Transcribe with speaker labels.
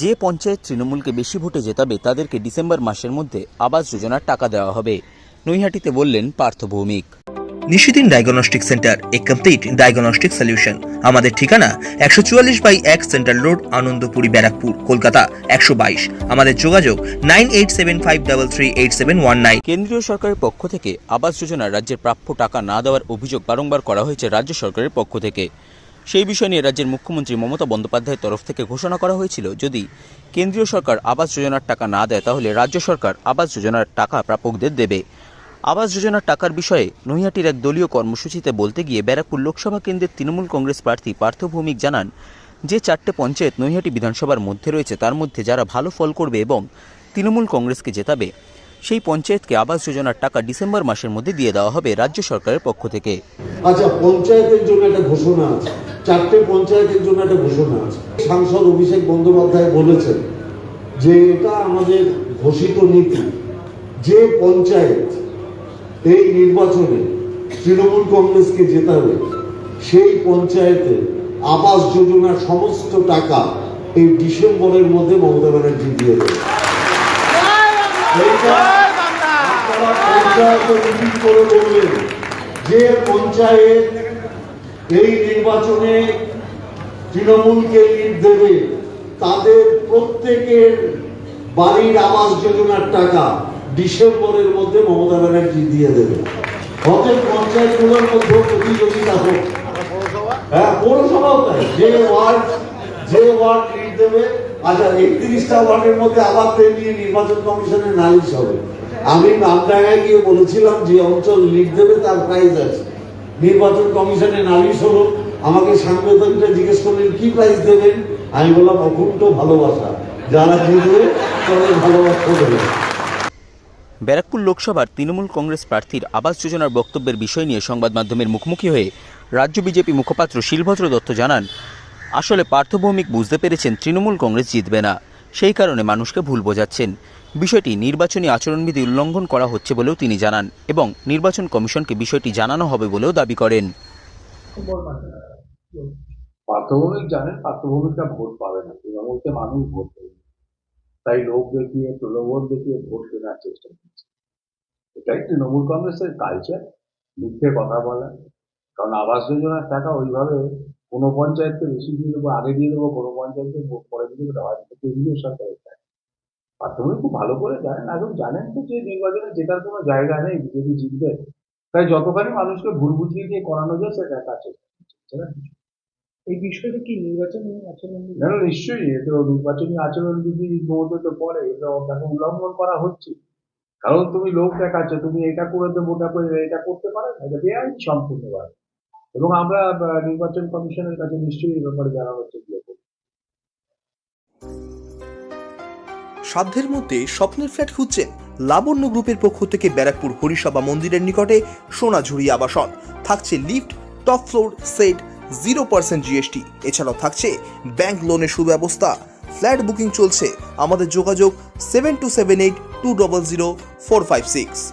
Speaker 1: যে পঞ্চায়েত তৃণমূলকে বেশি ভোটে জেতাবে তাদেরকে ডিসেম্বর মাসের মধ্যে আবাস যোজনার টাকা দেওয়া হবে নৈহাটিতে বললেন পার্থ ভৌমিক।
Speaker 2: নিশিদিন ডায়াগনস্টিক সেন্টার এ কমপ্লিট ডায়াগনস্টিক সলিউশন। আমাদের ঠিকানা একশো চুয়াল্লিশ বাই এক সেন্ট্রাল রোড আনন্দপুরি ব্যারাকপুর কলকাতা একশো বাইশ। আমাদের যোগাযোগ nine eight seven five double three eight seven one nine.
Speaker 1: কেন্দ্রীয় সরকারের পক্ষ থেকে আবাস যোজনা রাজ্যের প্রাপ্য টাকা না দেওয়ার অভিযোগ বারংবার করা হয়েছে রাজ্য সরকারের পক্ষ থেকে। সেই বিষয় নিয়ে রাজ্যের মুখ্যমন্ত্রী মমতা বন্দ্যোপাধ্যায়ের তরফ থেকে ঘোষণা করা হয়েছিল, যদি কেন্দ্রীয় সরকার আবাস যোজনার টাকা না দেয়, তাহলে রাজ্য সরকার আবাস যোজনার টাকা প্রাপকদের দেবে। আবাস যোজনার টাকার বিষয়ে নৈহাটির এক দলীয় কর্মসূচিতে বলতে গিয়ে ব্যারাকপুর লোকসভা কেন্দ্রের তৃণমূল কংগ্রেস প্রার্থী পার্থ ভৌমিক জানান, যে চারটে পঞ্চায়েত নৈহাটি বিধানসভার মধ্যে রয়েছে, তার মধ্যে যারা ভালো ফল করবে এবং তৃণমূল কংগ্রেসকে জেতাবে। সেই পঞ্চায়েতকে আবাস যোজনার টাকা ডিসেম্বর মাসের মধ্যে দিয়ে দেওয়া হবে রাজ্য সরকারের পক্ষ থেকে।
Speaker 3: আচ্ছা পঞ্চায়েতের জন্য একটা ঘোষণা আছে। চারটে পঞ্চায়েতের জন্য একটা ঘোষণা আছে। সাংসদ অভিষেক বন্দ্যোপাধ্যায় বলেছেন যে এটা আমাদের ঘোষিত নীতি। যে পঞ্চায়েত এই নির্বাচনে তৃণমূল কংগ্রেসকে জেতাবে সেই পঞ্চায়েতে আবাস যোজনার সমস্ত টাকা এই ডিসেম্বরের মধ্যে মমতা ব্যানার্জি দিয়ে দেবে। করে বলবেন যে পঞ্চায়েত এই নির্বাচনে তৃণমূলকে লিড দেবে তাদের প্রত্যেকের বাড়ির আবাস যোজনার টাকা ডিসেম্বরের মধ্যে মমতা ব্যানার্জি দিয়ে দেবে। অতএব পঞ্চায়েতগুলোর মধ্যে প্রতিযোগিতা হোক। হ্যাঁ পৌরসভাও তাই। যে ওয়ার্ড যে ওয়ার্ড লিড দেবে আচ্ছা একত্রিশটা ওয়ার্ডের মধ্যে আবার তেমনি নির্বাচন কমিশনের নালিশ হবে। আমি নামডাঙ্গায় গিয়ে বলেছিলাম যে অঞ্চল লিড দেবে, তার প্রাইজ আছে। নির্বাচন কমিশনে নালিশ হলো, আমাকে সাংবাদিকরা জিজ্ঞেস করলেন, কি প্রাইজ দেবেন? আমি বললাম, অকুণ্ঠ ভালোবাসা। যারা জিতবে, তাদের ভালোবাসা দেবে।
Speaker 1: ব্যারাকপুর লোকসভার তৃণমূল কংগ্রেস প্রার্থীর আবাস যোজনার বক্তব্যের বিষয় নিয়ে সংবাদ মাধ্যমের মুখোমুখি হয়ে রাজ্য বিজেপি মুখপাত্র শিলভদ্র দত্ত জানান, আসলে পার্থভৌমিক বুঝতে পেরেছেন তৃণমূল কংগ্রেস জিতবে না। সেই কারণে মানুষকে ভুল বোঝাচ্ছেন। বিষয়টি নির্বাচনী আচরণবিধি উল্লঙ্ঘন করা হচ্ছে বলেও তিনি জানান এবং নির্বাচন কমিশনকে বিষয়টি জানানো হবে বলেও দাবি করেন।
Speaker 4: পার্থভৌমিক জানেন পার্থভৌমিকটা ভোট পাবে না। তৃণমূলকে মানুষ ভোট দেবে। তাই লোক দেখিয়ে প্রলোভন দেখিয়ে ভোট কেনার চেষ্টা করছে। এটাই তৃণমূল কংগ্রেসের কালচার মিথ্যে কথা বলা। কারণ আবাস যোজনার টাকা ওইভাবে কোনো পঞ্চায়েতকে বেশি দিয়ে দেবো আগে দিয়ে দেবো কোনো পঞ্চায়েতকে পরে দিয়ে দেবো হয় কেন্দ্রীয় সরকারের টাকা প্রাথমিক খুব ভালো করে জানেন এখন জানেন তো যে নির্বাচনে জেতার কোনো জায়গা নেই বিজেপি জিতবে। তাই যতখানি মানুষকে ভুল বুঝিয়ে দিয়ে করানো যায় সেটা কিছু।
Speaker 5: এই বিষয়টা কি নির্বাচনী আচরণ
Speaker 4: না নিশ্চয়ই এ তো নির্বাচনী আচরণ বিধির মধ্যে তো পড়ে এটা তাকে উল্লঙ্ঘন করা হচ্ছে। কারণ তুমি লোক দেখাচ্ছ তুমি এটা করে দেবো ওটা করে এটা করতে পারে না এটা বেআইন সম্পূর্ণভাবে। এবং আমরা নির্বাচন কমিশনের কাছে নিশ্চয়ই ব্যাপারে জানানোর চেষ্টা করব।
Speaker 2: সাধ্যের মধ্যে স্বপ্নের ফ্ল্যাট খুঁজছেন লাবণ্য গ্রুপের পক্ষ থেকে ব্যারাকপুর হরিসভা মন্দিরের নিকটে সোনাঝুরি আবাসন। থাকছে lift, top floor, set, zero percent GST. এছাড়াও থাকছে ব্যাংক লোনের সুব্যবস্থা। ফ্ল্যাট বুকিং চলছে। আমাদের যোগাযোগ seven two seven eight two double zero four five six.